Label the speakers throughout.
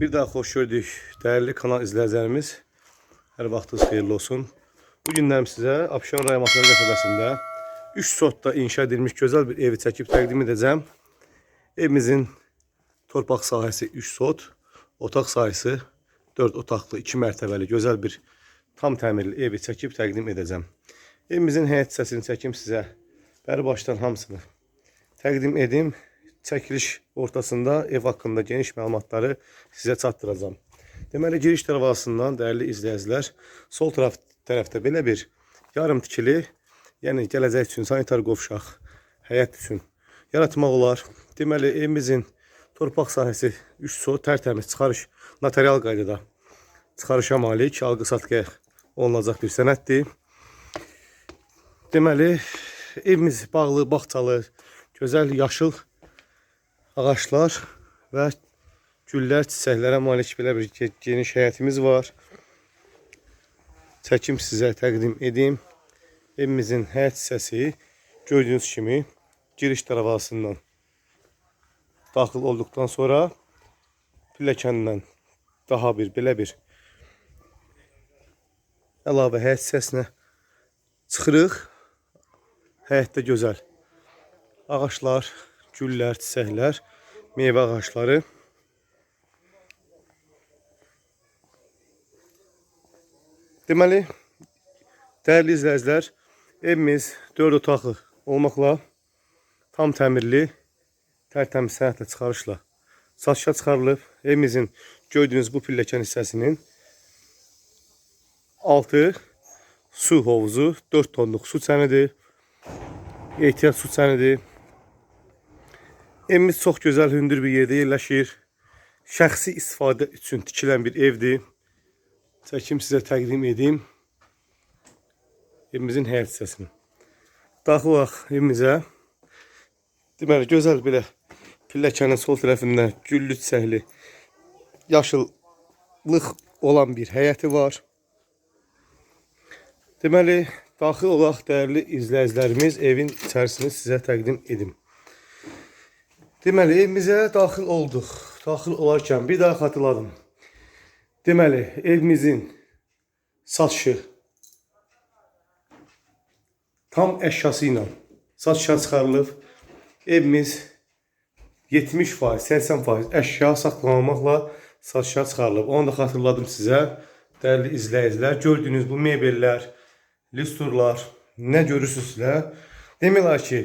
Speaker 1: Bir daha xoş gördük değerli kanal izləyicilərimiz. Hər vaxtınız xeyirli olsun. Bu gündən sizə Abşeron rayon Masal qəsəbəsində 3 sotda inşa edilmiş gözəl bir evi çəkib təqdim edəcəm. Evimizin torpaq sahəsi 3 sot, otaq sayısı 4 otaqlı, 2 mərtəbəli gözəl bir tam təmirli evi çəkib təqdim edəcəm. Evimizin həyət hissəsini çəkim sizə. Bəri başdan hamısını təqdim edim. Çəkiliş ortasında ev haqqında geniş məlumatları sizə çatdıracağam. Deməli giriş dərvazasından dəyərli izləyicilər, sol tərəf tərəfdə belə bir yarım tikili, yəni gələcək üçün sanitar qovşaq, həyət üçün yaratmaq olar. Deməli evimizin torpaq sahəsi 3 so tərtəmiz çıxarış notarial qaydada çıxarışa malik, alqı-satqıya olunacaq bir sənəddir. Deməli, evimiz bağlı, bağçalı, gözəl yaşıl ağaçlar və güllər, çiçəklərə malik belə bir ge- geniş həyətimiz var. Çəkim sizə təqdim edim. Evimizin həyət hissəsi gördüyünüz kimi giriş dərvazasından daxil olduqdan sonra pilləkəndən daha bir belə bir əlavə həyət hissəsinə çıxırıq. Həyətdə gözəl ağaçlar, güllər, çiçəklər, meyvə ağacları. Deməli, dəyərli izləyicilər, evimiz 4 otaqlı olmaqla tam təmirli, tərtəmiz sənətlə çıxarışla satışa çıxarılıb. Evimizin gördüyünüz bu pilləkən hissəsinin altı su hovuzu, 4 tonluq su çənidir. Ehtiyat su çənidir. Evimiz çox gözəl, hündür bir yerdə yerləşir. Şəxsi istifadə üçün tikilən bir evdir. Çəkim sizə təqdim edim. Evimizin həyət hissəsini. Daxil olaq evimizə. Deməli, gözəl belə pilləkənin sol tərəfində güllü çiçəkli yaşıllıq olan bir həyəti var. Deməli, daxil olaq dəyərli izləyicilərimiz evin içərisini sizə təqdim edim. Deməli, evimizə daxil olduq. Daxil olarkən bir daha xatırladım. Deməli, evimizin satışı tam əşyası ilə satışa çıxarılıb. Evimiz 70%, 80% əşya saxlanılmaqla satışa çıxarılıb. Onu da xatırladım sizə. Dəyərli izləyicilər, gördüyünüz bu mebellər, listurlar, nə görürsünüzsə, demək olar ki,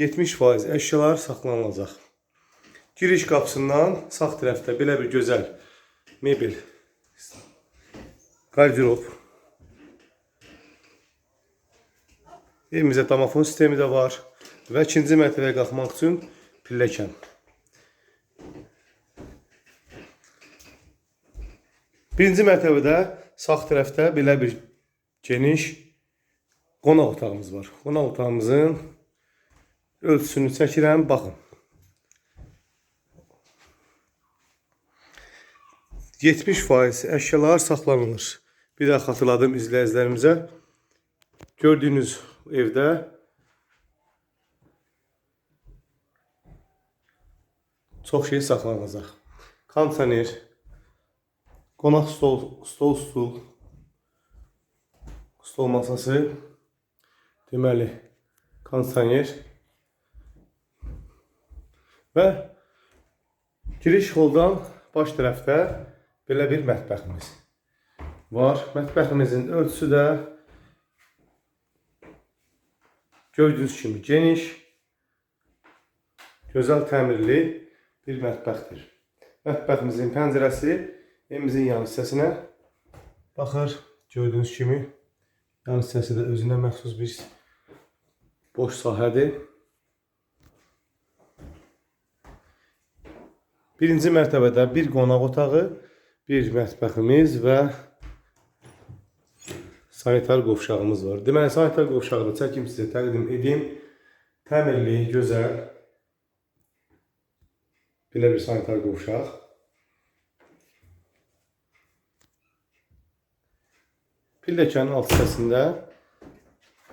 Speaker 1: 70% əşyalar saxlanılacaq. Giriş qapısından sağ tərəfdə belə bir gözəl mebel, qardirob. Evimizə domofon sistemi də var və ikinci mərtəbəyə qalxmaq üçün pilləkən. Birinci mərtəbədə sağ tərəfdə belə bir geniş qonaq otağımız var. Qonaq otağımızın ölçüsünü çəkirəm, baxın. 70% əşyalar saxlanılır. Bir daha xatırladım izləyicilərimizə. Gördüyünüz evdə çox şey saxlanılacaq. Kondisioner, qonaq stol, stol, stul, stol masası, deməli, kondisioner və giriş holdan baş tərəfdə belə bir mətbəximiz var. Mətbəximizin ölçüsü də gördüyünüz kimi geniş, gözəl təmirli bir mətbəxdir. Mətbəximizin pəncərəsi evimizin yan hissəsinə baxır. Gördüyünüz kimi yan hissəsi də özünə məxsus bir boş sahədir. Birinci mərtəbədə bir qonaq otağı, bir mətbəximiz və sanitar qovşağımız var. Deməli, sanitar qovşağı da çəkim sizə təqdim edim. Təmirli, gözəl. Belə bir sanitar qovşaq. Pilləkənin alt hissəsində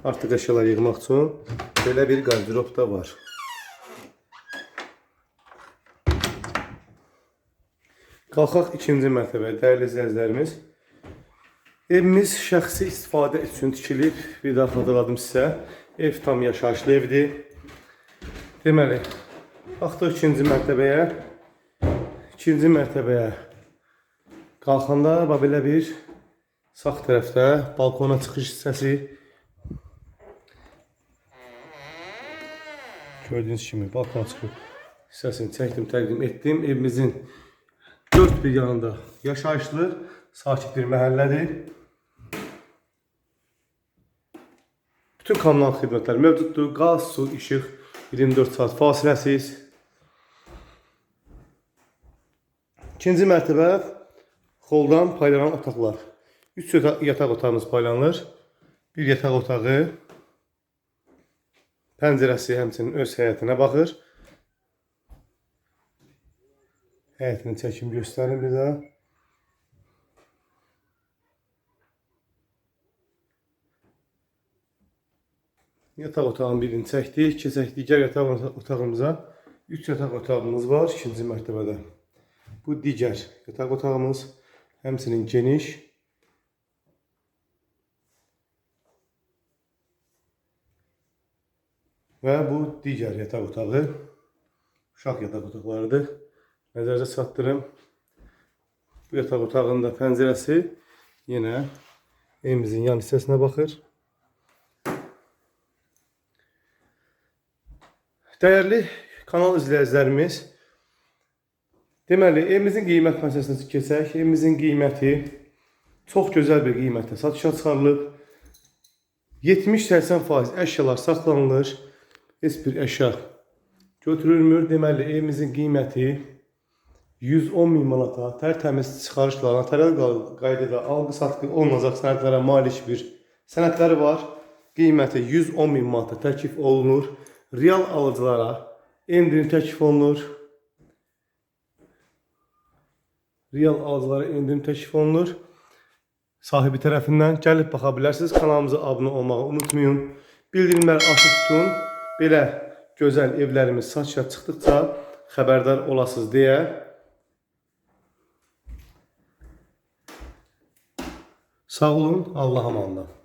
Speaker 1: artıq əşyalar yığmaq üçün belə bir qardirob da var. Qalxaq ikinci mərtəbəyə, dəyərli izləyicilərimiz. Evimiz şəxsi istifadə üçün tikilib. Bir daha xatırladım sizə. Ev tam yaşayışlı evdir. Deməli, baxdıq ikinci mərtəbəyə. İkinci mərtəbəyə qalxanda bax belə bir sağ tərəfdə balkona çıxış hissəsi Gördüyünüz kimi balkona çıxış hissəsini çəkdim, təqdim etdim. Evimizin dörd bir yanında yaşayışlı, sakit bir məhəllədir. Bütün kommunal xidmətlər mövcuddur. Qaz, su, işıq 24 saat fasiləsiz. İkinci mərtəbə xoldan paylanan otaqlar. 3 yataq otağımız paylanır. Bir yataq otağı pəncərəsi həmçinin öz həyətinə baxır. Həyətini çəkim göstərim bir daha. Yataq otağın birini çəkdik. Keçək digər yataq otağımıza. 3 yataq otağımız var ikinci mərtəbədə. Bu digər yataq otağımız. Həmçinin geniş. Və bu digər yataq otağı. Uşaq yataq otaqlarıdır. Nəzərdə çatdırım. Bu yataq otağının da pəncərəsi yenə evimizin yan hissəsinə baxır. Dəyərli kanal izləyicilərimiz, deməli evimizin qiymət məsələsinə keçək. Evimizin qiyməti çox gözəl bir qiymətə satışa çıxarılıb. 70-80% əşyalar saxlanılır. Heç bir əşya götürülmür. Deməli evimizin qiyməti 110 min manata tərtəmiz çıxarışla notarial qaydada alqı-satqı olunacaq sənədlərə malik bir sənədləri var. Qiyməti 110 min manata təklif olunur. Real alıcılara endirim təklif olunur. Real alıcılara endirim təklif olunur. Sahibi tərəfindən gəlib baxa bilərsiniz. Kanalımıza abunə olmağı unutmayın. Bildirimləri açıq tutun. Belə gözəl evlərimiz satışa çıxdıqca xəbərdar olasınız deyə Sağ olun, Allah'a emanet.